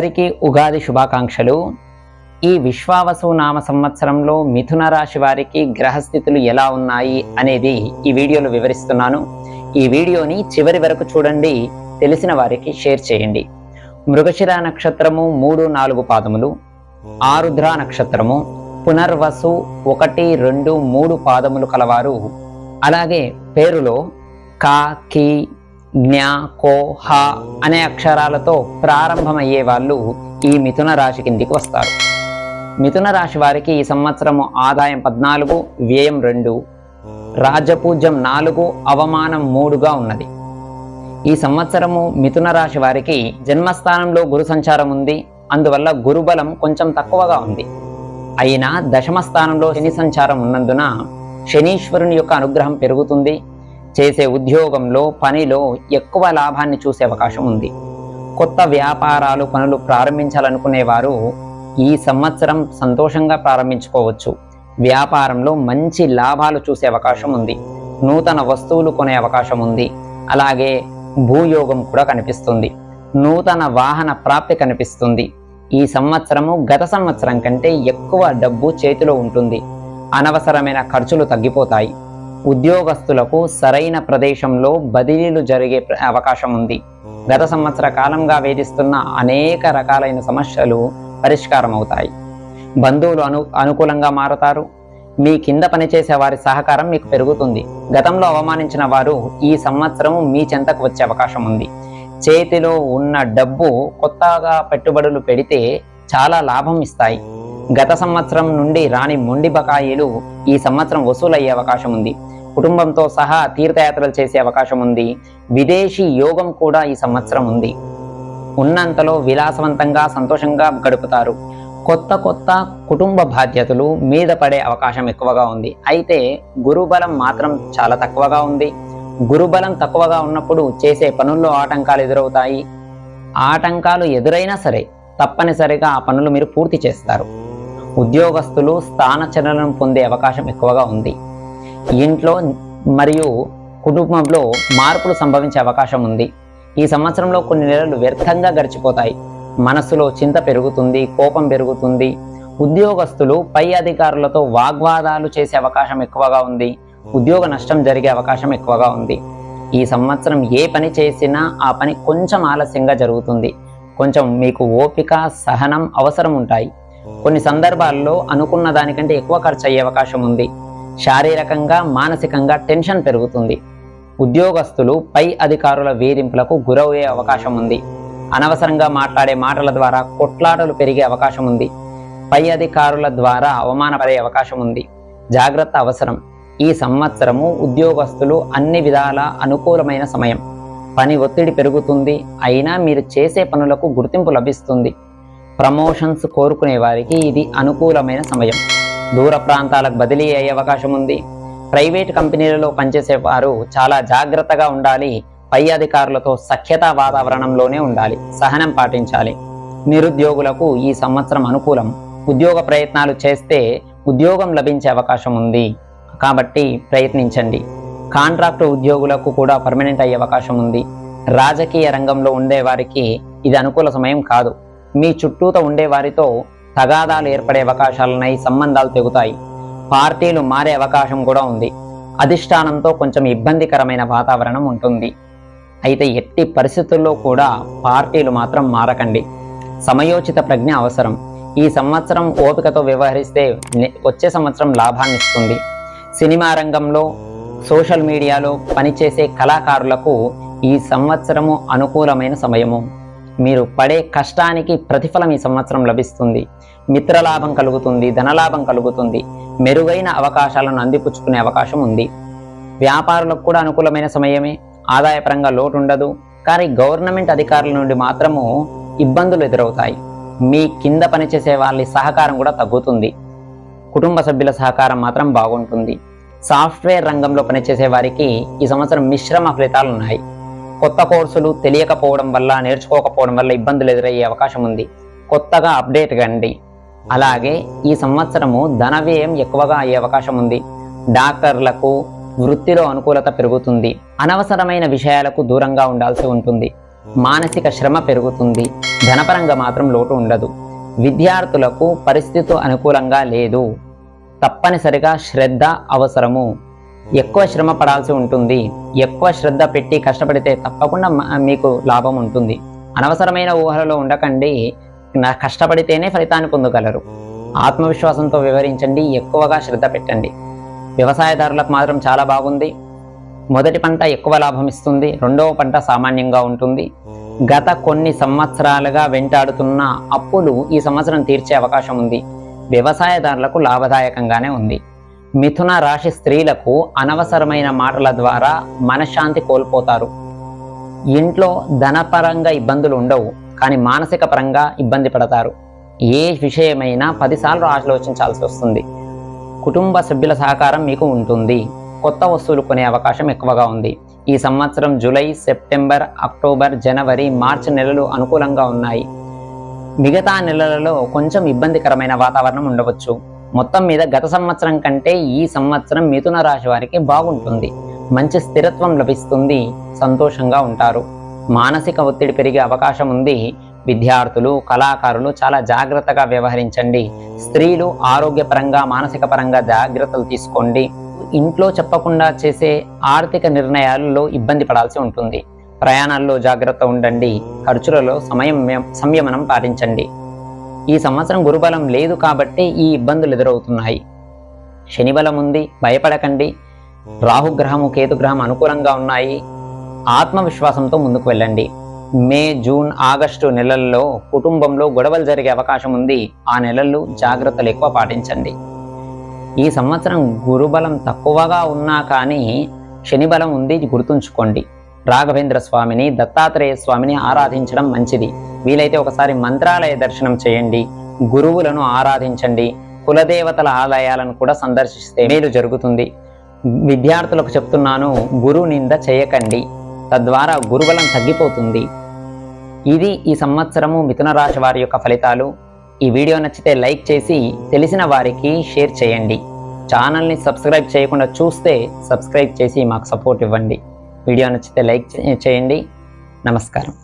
అందరికీ ఉగాది శుభాకాంక్షలు. ఈ విశ్వావసు నామ సంవత్సరంలో మిథున రాశి వారికి గ్రహస్థితులు ఎలా ఉన్నాయి అనేది ఈ వీడియోలో వివరిస్తున్నాను. ఈ వీడియోని చివరి వరకు చూడండి తెలిసిన వారికి షేర్ చేయండి. మృగశిర నక్షత్రము మూడు నాలుగు పాదములు ఆరుద్ర నక్షత్రము పునర్వసు ఒకటి రెండు మూడు పాదములు కలవారు. అలాగే పేరులో కా కి జ్ఞా కో హ అనే అక్షరాలతో ప్రారంభమయ్యే వాళ్ళు ఈ మిథున రాశి కిందికి వస్తారు. మిథున రాశి వారికి ఈ సంవత్సరము ఆదాయం పద్నాలుగు వ్యయం రెండు రాజపూజ్యం నాలుగు అవమానం మూడుగా ఉన్నది. ఈ సంవత్సరము మిథున రాశి వారికి జన్మస్థానంలో గురు సంచారం ఉంది. అందువల్ల గురుబలం కొంచెం తక్కువగా ఉంది. అయినా దశమ స్థానంలో శని సంచారం ఉన్నందున శనీశ్వరుని యొక్క అనుగ్రహం పెరుగుతుంది. చేసే ఉద్యోగంలో పనిలో ఎక్కువ లాభాన్ని చూసే అవకాశం ఉంది. కొత్త వ్యాపారాలు పనులు ప్రారంభించాలనుకునేవారు ఈ సంవత్సరం సంతోషంగా ప్రారంభించుకోవచ్చు. వ్యాపారంలో మంచి లాభాలు చూసే అవకాశం ఉంది. నూతన వస్తువులు కొనే అవకాశం ఉంది. అలాగే భూయోగం కూడా కనిపిస్తుంది. నూతన వాహన ప్రాప్తి కనిపిస్తుంది. ఈ సంవత్సరము గత సంవత్సరం కంటే ఎక్కువ డబ్బు చేతిలో ఉంటుంది. అనవసరమైన ఖర్చులు తగ్గిపోతాయి. ఉద్యోగస్తులకు సరైన ప్రదేశంలో బదిలీలు జరిగే అవకాశం ఉంది. గత సంవత్సర కాలంగా వేధిస్తున్న అనేక రకాలైన సమస్యలు పరిష్కారం అవుతాయి బంధువులు అను అనుకూలంగా మారతారు. మీ కింద పనిచేసే వారి సహకారం మీకు పెరుగుతుంది. గతంలో అవమానించిన వారు ఈ సంవత్సరం మీ చెంతకు వచ్చే అవకాశం ఉంది. చేతిలో ఉన్న డబ్బు కొత్తగా పెట్టుబడులు పెడితే చాలా లాభం ఇస్తాయి. గత సంవత్సరం నుండి రాని మొండి బకాయిలు ఈ సంవత్సరం వసూలయ్యే అవకాశం ఉంది. కుటుంబంతో సహా తీర్థయాత్రలు చేసే అవకాశం ఉంది. విదేశీ యోగం కూడా ఈ సంవత్సరం ఉంది. ఉన్నంతలో విలాసవంతంగా సంతోషంగా గడుపుతారు. కొత్త కొత్త కుటుంబ బాధ్యతలు మీద పడే అవకాశం ఎక్కువగా ఉంది. అయితే గురుబలం మాత్రం చాలా తక్కువగా ఉంది. గురుబలం తక్కువగా ఉన్నప్పుడు చేసే పనుల్లో ఆటంకాలు ఎదురవుతాయి. ఆటంకాలు ఎదురైనా సరే తప్పనిసరిగా ఆ పనులు మీరు పూర్తి చేస్తారు. ఉద్యోగస్తులు స్థానచలనం పొందే అవకాశం ఎక్కువగా ఉంది. ఇంట్లో మరియు కుటుంబంలో మార్పులు సంభవించే అవకాశం ఉంది. ఈ సంవత్సరంలో కొన్ని నెలలు వ్యర్థంగా గడిచిపోతాయి. మనసులో చింత పెరుగుతుంది కోపం పెరుగుతుంది. ఉద్యోగస్తులు పై అధికారులతో వాగ్వాదాలు చేసే అవకాశం ఎక్కువగా ఉంది. ఉద్యోగ నష్టం జరిగే అవకాశం ఎక్కువగా ఉంది. ఈ సంవత్సరం ఏ పని చేసినా ఆ పని కొంచెం ఆలస్యంగా జరుగుతుంది. కొంచెం మీకు ఓపిక సహనం అవసరం ఉంటాయి. కొన్ని సందర్భాల్లో అనుకున్న దానికంటే ఎక్కువ ఖర్చు అయ్యే అవకాశం ఉంది. శారీరకంగా మానసికంగా టెన్షన్ పెరుగుతుంది. ఉద్యోగస్తులు పై అధికారుల వేధింపులకు గురయ్యే అవకాశం ఉంది. అనవసరంగా మాట్లాడే మాటల ద్వారా కొట్లాటలు పెరిగే అవకాశం ఉంది. పై అధికారుల ద్వారా అవమానపడే అవకాశం ఉంది. జాగ్రత్త అవసరం. ఈ సంవత్సరము ఉద్యోగస్తులు అన్ని విధాల అనుకూలమైన సమయం. పని ఒత్తిడి పెరుగుతుంది. అయినా మీరు చేసే పనులకు గుర్తింపు లభిస్తుంది. ప్రమోషన్స్ కోరుకునే వారికి ఇది అనుకూలమైన సమయం. దూర ప్రాంతాలకు బదిలీ అయ్యే అవకాశం ఉంది. ప్రైవేట్ కంపెనీలలో పనిచేసే వారు చాలా జాగ్రత్తగా ఉండాలి. పై అధికారులతో సఖ్యతా వాతావరణంలోనే ఉండాలి. సహనం పాటించాలి. నిరుద్యోగులకు ఈ సంవత్సరం అనుకూలం. ఉద్యోగ ప్రయత్నాలు చేస్తే ఉద్యోగం లభించే అవకాశం ఉంది. కాబట్టి ప్రయత్నించండి. కాంట్రాక్టు ఉద్యోగులకు కూడా పర్మనెంట్ అయ్యే అవకాశం ఉంది. రాజకీయ రంగంలో ఉండే వారికి ఇది అనుకూల సమయం కాదు. మీ చుట్టూత ఉండే వారితో తగాదాలు ఏర్పడే అవకాశాలున్నాయి సంబంధాలు తెగుతాయి. పార్టీలు మారే అవకాశం కూడా ఉంది. అధిష్టానంతో కొంచెం ఇబ్బందికరమైన వాతావరణం ఉంటుంది. అయితే ఎట్టి పరిస్థితుల్లో కూడా పార్టీలు మాత్రం మారకండి. సమయోచిత ప్రజ్ఞ అవసరం. ఈ సంవత్సరం ఓపికతో వ్యవహరిస్తే వచ్చే సంవత్సరం లాభాన్ని ఇస్తుంది. సినిమా రంగంలో సోషల్ మీడియాలో పనిచేసే కళాకారులకు ఈ సంవత్సరము అనుకూలమైన సమయము. మీరు పడే కష్టానికి ప్రతిఫలం ఈ సంవత్సరం లభిస్తుంది. మిత్రలాభం కలుగుతుంది ధనలాభం కలుగుతుంది. మెరుగైన అవకాశాలను అందిపుచ్చుకునే అవకాశం ఉంది. వ్యాపారులకు కూడా అనుకూలమైన సమయమే. ఆదాయపరంగా లోటు ఉండదు కానీ గవర్నమెంట్ అధికారుల నుండి మాత్రము ఇబ్బందులు ఎదురవుతాయి. మీ కింద పనిచేసే వాళ్ళ సహకారం కూడా తగ్గుతుంది. కుటుంబ సభ్యుల సహకారం మాత్రం బాగుంటుంది. సాఫ్ట్వేర్ రంగంలో పనిచేసే వారికి ఈ సంవత్సరం మిశ్రమ ఫలితాలు ఉన్నాయి కొత్త కోర్సులు తెలియకపోవడం వల్ల నేర్చుకోకపోవడం వల్ల ఇబ్బందులు ఎదురయ్యే అవకాశం ఉంది. కొత్తగా అప్డేట్ కండి. అలాగే ఈ సంవత్సరము ధన వ్యయం ఎక్కువగా అయ్యే అవకాశం ఉంది. డాక్టర్లకు వృత్తిలో అనుకూలత పెరుగుతుంది. అనవసరమైన విషయాలకు దూరంగా ఉండాల్సి ఉంటుంది. మానసిక శ్రమ పెరుగుతుంది. ధనపరంగా మాత్రం లోటు ఉండదు. విద్యార్థులకు పరిస్థితి అనుకూలంగా లేదు. తప్పనిసరిగా శ్రద్ధ అవసరము. ఎక్కువ శ్రమ పడాల్సి ఉంటుంది. ఎక్కువ శ్రద్ధ పెట్టి కష్టపడితే తప్పకుండా మీకు లాభం ఉంటుంది. అనవసరమైన ఊహలలో ఉండకండి. కష్టపడితేనే ఫలితాన్ని పొందగలరు. ఆత్మవిశ్వాసంతో వివరించండి. ఎక్కువగా శ్రద్ధ పెట్టండి. వ్యవసాయదారులకు మాత్రం చాలా బాగుంది. మొదటి పంట ఎక్కువ లాభం ఇస్తుంది. రెండవ పంట సామాన్యంగా ఉంటుంది. గత కొన్ని సంవత్సరాలుగా వెంటాడుతున్న అప్పులు ఈ సంవత్సరం తీర్చే అవకాశం ఉంది. వ్యవసాయదారులకు లాభదాయకంగానే ఉంది. మిథున రాశి స్త్రీలకు అనవసరమైన మాటల ద్వారా మనశ్శాంతి కోల్పోతారు. ఇంట్లో ధనపరంగా ఇబ్బందులు ఉండవు కానీ మానసిక పరంగా ఇబ్బంది పడతారు. ఏ విషయమైనా పదిసార్లు ఆలోచించాల్సి వస్తుంది. కుటుంబ సభ్యుల సహకారం మీకు ఉంటుంది. కొత్త వస్తువులు కొనే అవకాశం ఎక్కువగా ఉంది. ఈ సంవత్సరం జూలై సెప్టెంబర్ అక్టోబర్ జనవరి మార్చి నెలలు అనుకూలంగా ఉన్నాయి. మిగతా నెలలలో కొంచెం ఇబ్బందికరమైన వాతావరణం ఉండవచ్చు. మొత్తం మీద గత సంవత్సరం కంటే ఈ సంవత్సరం మిథున రాశి వారికి బాగుంటుంది. మంచి స్థిరత్వం లభిస్తుంది. సంతోషంగా ఉంటారు. మానసిక ఒత్తిడి పెరిగే అవకాశం ఉంది. విద్యార్థులు కళాకారులు చాలా జాగ్రత్తగా వ్యవహరించండి. స్త్రీలు ఆరోగ్యపరంగా మానసిక పరంగా జాగ్రత్తలు తీసుకోండి. ఇంట్లో చెప్పకుండా చేసే ఆర్థిక నిర్ణయాలలో ఇబ్బంది పడాల్సి ఉంటుంది. ప్రయాణాల్లో జాగ్రత్త ఉండండి. ఖర్చులలో సమయం సంయమనం పాటించండి. ఈ సంవత్సరం గురుబలం లేదు కాబట్టి ఈ ఇబ్బందులు ఎదురవుతున్నాయి. శనిబలం ఉంది భయపడకండి. రాహుగ్రహము కేతుగ్రహం అనుకూలంగా ఉన్నాయి. ఆత్మవిశ్వాసంతో ముందుకు వెళ్ళండి. మే జూన్ ఆగస్టు నెలల్లో కుటుంబంలో గొడవలు జరిగే అవకాశం ఉంది. ఆ నెలల్లో జాగ్రత్తలు ఎక్కువ పాటించండి. ఈ సంవత్సరం గురుబలం తక్కువగా ఉన్నా కానీ శనిబలం ఉంది గుర్తుంచుకోండి. రాఘవేంద్ర స్వామిని దత్తాత్రేయ స్వామిని ఆరాధించడం మంచిది. వీలైతే ఒకసారి మంత్రాలయ దర్శనం చేయండి. గురువులను ఆరాధించండి. కులదేవతల ఆలయాలను కూడా సందర్శిస్తే మేలు జరుగుతుంది. విద్యార్థులకు చెప్తున్నాను గురు నింద చేయకండి. తద్వారా గురుబలం తగ్గిపోతుంది. ఇది ఈ సంవత్సరము మిథున రాశి వారి యొక్క ఫలితాలు. ఈ వీడియో నచ్చితే లైక్ చేసి తెలిసిన వారికి షేర్ చేయండి. ఛానల్ని సబ్స్క్రైబ్ చేయకుండా చూస్తే సబ్స్క్రైబ్ చేసి మాకు సపోర్ట్ ఇవ్వండి. వీడియో నచ్చితే లైక్ చేయండి. నమస్కారం.